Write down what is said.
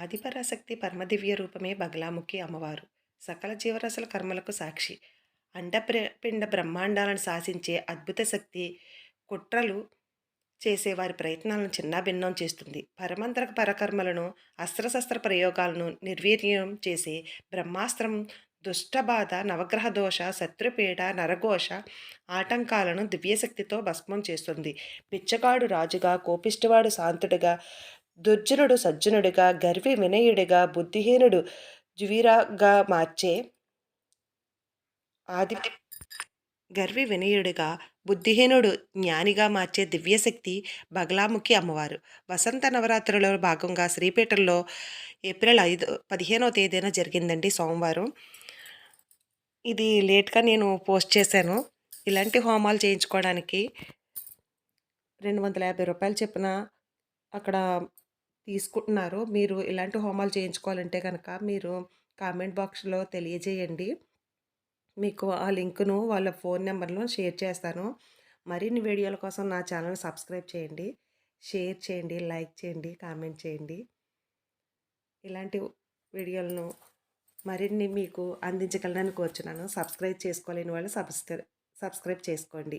ఆదిపరాశక్తి పరమదివ్య రూపమే బగలాముఖి అమ్మవారు. సకల జీవరాశుల కర్మలకు సాక్షి. అండప్ర- పిండ బ్రహ్మాండాలను శాసించే అద్భుత శక్తి కుట్రలు చేసే వారి ప్రయత్నాలను చిన్నాభిన్నం చేస్తుంది. పరమంతర పరకర్మలను అస్త్రశస్త్ర ప్రయోగాలను నిర్వీర్యం చేసే బ్రహ్మాస్త్రం దుష్టబాధ నవగ్రహ దోష శత్రుపీడ నరఘోష ఆటంకాలను దివ్యశక్తితో భస్మం చేస్తుంది. పిచ్చగాడు రాజుగా కోపిష్టివాడు శాంతుడిగా దుర్జనుడు సజ్జనుడిగా గర్వి వినయుడిగా బుద్ధిహీనుడు జువీరాగా మార్చే ఆది గర్వి వినయుడిగా బుద్ధిహీనుడు జ్ఞానిగా మార్చే దివ్యశక్తి బగలాముఖి అమ్మవారు. వసంత నవరాత్రులలో భాగంగా శ్రీపేటలో ఏప్రిల్ ఐదు పదిహేనవ తేదీన జరిగిందండి సోమవారం. ఇది లేట్గా నేను పోస్ట్ చేశాను. ఇలాంటి హోమాలు చేయించుకోవడానికి రెండు వందల యాభై రూపాయలు చెప్పిన అక్కడ తీసుకుంటున్నారు మీరు ఇలాంటి హోమాలు చేయించుకోవాలంటే కనుక మీరు కామెంట్ బాక్స్లో తెలియజేయండి. మీకు ఆ లింక్ను వాళ్ళ ఫోన్ నెంబర్లో షేర్ చేస్తాను. మరిన్ని వీడియోల కోసం నా ఛానల్ సబ్స్క్రైబ్ చేయండి. షేర్ చేయండి లైక్ చేయండి కామెంట్ చేయండి. ఇలాంటి వీడియోలను మరిన్ని మీకు అందించగలనని కోరుచున్నాను. సబ్స్క్రైబ్ చేసుకోలేని వాళ్ళు సబ్స్క్రై సబ్స్క్రైబ్ చేసుకోండి.